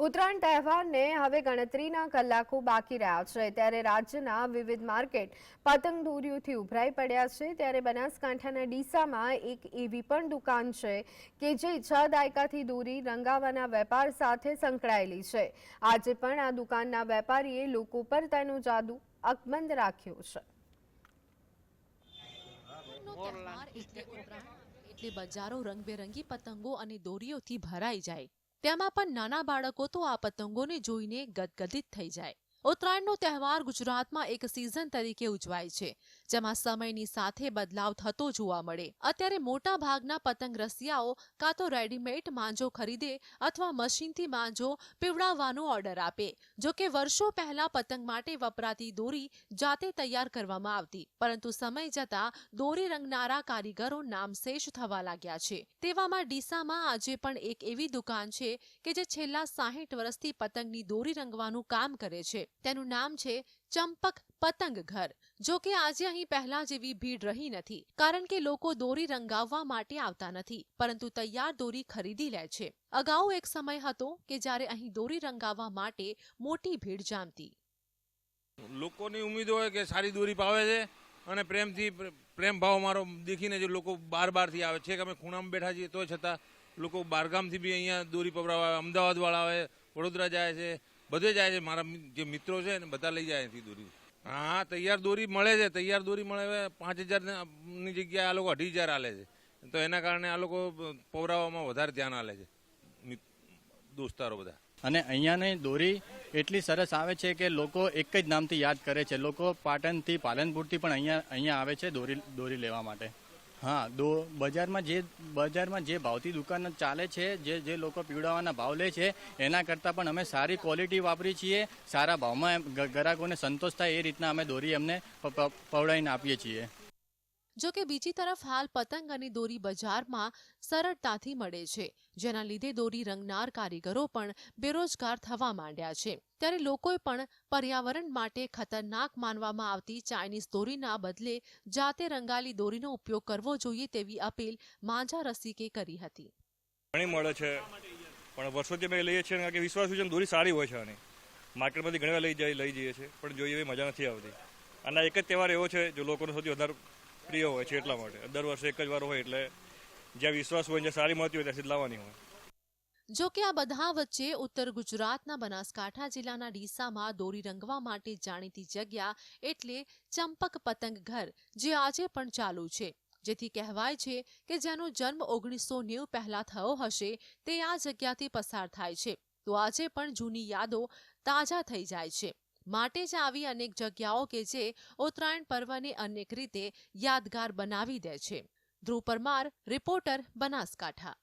ઉત્તરાયણ તહેવારને હવે ગણતરીના કલાકો બાકી રહ્યા છે. ત્યારે રાજ્યના વિવિધ માર્કેટ પતંગ દોરીઓથી ઉભરાઈ પડ્યા છે. ત્યારે બનાસકાંઠાના ડીસામાં એક એવી પણ દુકાન છે કે જે છ દાયકાથી દોરી રંગાવાના વેપાર સાથે સંકળાયેલી છે. આજે પણ આ દુકાનના વેપારીએ લોકો પર તેનો જાદુ અકબંધ રાખ્યો છે. એટલે બજારો રંગબેરંગી પતંગો અને દોરીઓથી ભરાઈ જાય. તેમાં પણ નાના બાળકો તો આ પતંગોને જોઈને ગદગદિત થઈ જાય. ઉત્તરાયણનો તહેવાર ગુજરાતમાં એક સિઝન તરીકે ઉજવાય છે, જેમાં સમયની સાથે બદલાવ થતો જોવા મળે. અત્યારે મોટા ભાગના પતંગ રસિયાઓ કાં તો રેડીમેડ માંજો ખરીદે અથવા મશીનથી માંજો પીવડાવવાનો ઓર્ડર આપે. જો કે વર્ષો પહેલા પતંગ માટે વપરાતી દોરી જાતે તૈયાર કરવામાં આવતી, પરંતુ સમય જતા દોરી રંગનારા કારીગરો નામશેષ થવા લાગ્યા છે. તેવામાં ડીસામાં આજે પણ એક એવી દુકાન છે કે જે છેલ્લા સાહીઠ વર્ષથી પતંગની દોરી રંગવાનું કામ કરે છે. તેનું નામ છે ચંપક પતંગ ઘર, જો કે આજે અહીં પહેલા જેવી ભીડ રહી નથી, કારણ કે લોકો દોરી રંગાવવા માટે આવતા નથી, પરંતુ તૈયાર દોરી ખરીદી લે છે. અગાઉ એક સમય હતો કે જ્યારે અહીં દોરી રંગાવવા માટે મોટી ભીડ જામતી. લોકોની ઉમેદ હોય કે સારી દોરી પાવે છે અને પ્રેમથી, પ્રેમ ભાવ મારો દેખીને જે લોકો બાર બારથી આવે. છે કે અમે ખૂણામાં બેઠા છીએ તો છતાં લોકો બારગામથી બી અહીંયા દોરી પવરાવા આવે, અમદાવાદવાળા આવે, વડોદરા જાય છે બધે જાય છે. મારા જે મિત્રો છે ને, બધા લઈ જાય અહીંથી દોરી. હા, તૈયાર દોરી મળે છે. તૈયાર દોરી મળે પાંચ હજારની જગ્યાએ આ લોકો અઢી હજાર આલે છે. તો એના કારણે આ લોકો પૌરાવામાં વધારે ધ્યાન આલે છે. દોસ્તારો બધા. અને અહીંયાની દોરી એટલી સરસ આવે છે કે લોકો એક જ નામથી યાદ કરે છે. લોકો પાટણથી પાલનપુરથી પણ અહીંયા અહીંયા આવે છે દોરી દોરી લેવા માટે. હા, દો, બજારમાં જે બજારમાં જે ભાવથી દુકાન ચાલે છે, જે જે લોકો પીવડાવવાના ભાવ લે છે, એના કરતાં પણ અમે સારી ક્વોલિટી વાપરી છીએ, સારા ભાવમાં ગ્રાહકોને સંતોષ થાય એ રીતના અમે દોરી પ- પવડાવીને આપીએ છીએ. જો કે બીજી તરફ હાલ પતંગ અને દોરી બજારમાં સરળતાથી મળે છે. જેના લીધે દોરી રંગનાર કારીગરો પણ બેરોજગાર થવા માંડ્યા છે. ત્યારે લોકોએ પણ પર્યાવરણ માટે ખતરનાક માનવામાં આવતી ચાઇનીઝ દોરીના બદલે જાતે રંગાલી દોરીનો ઉપયોગ કરવો જોઈએ તેવી અપીલ માંજા રસિકે કરી હતી. ઘણી મળે છે, પણ વર્ષોથી અમે લઈએ છીએ કે વિશ્વાસ છે દોરી સારી હોય છે અને માર્કેટમાંથી ઘણી વાર લઈ જઈ લઈ જઈએ છીએ, પણ જોઈએ મજા નથી આવતી. અને એક જ તહેવાર એવો છે, જો લોકોને સૌથી વધારે પ્રિય હોય છે એટલા માટે. દર વર્ષે એક જ વાર હોય એટલે જ્યાં વિશ્વાસ હોય, જ્યાં સારી મળતી હોય ત્યાં લાવવાની હોય. જો કે આ બધા વચ્ચે ઉત્તર ગુજરાતના બનાસકાંઠા જિલ્લાના ડીસામાં દોરી રંગવા માટે જાણીતી જગ્યા એટલે ચંપક પતંગ ઘર, જે આજે પણ ચાલુ છે. જેથી કહેવાય છે કે જેનો જન્મ ઓગણીસો નેવું પહેલા થયો હશે, તે આ જગ્યાથી પસાર થાય છે. તો આજે પણ જૂની યાદો તાજા થઈ જાય છે. માટે જ આવી અનેક જગ્યાઓ કે જે ઉત્તરાયણ પર્વને અનેક રીતે યાદગાર બનાવી દે છે. ધ્રુવ પરમાર, રિપોર્ટર, બનાસકાંઠા.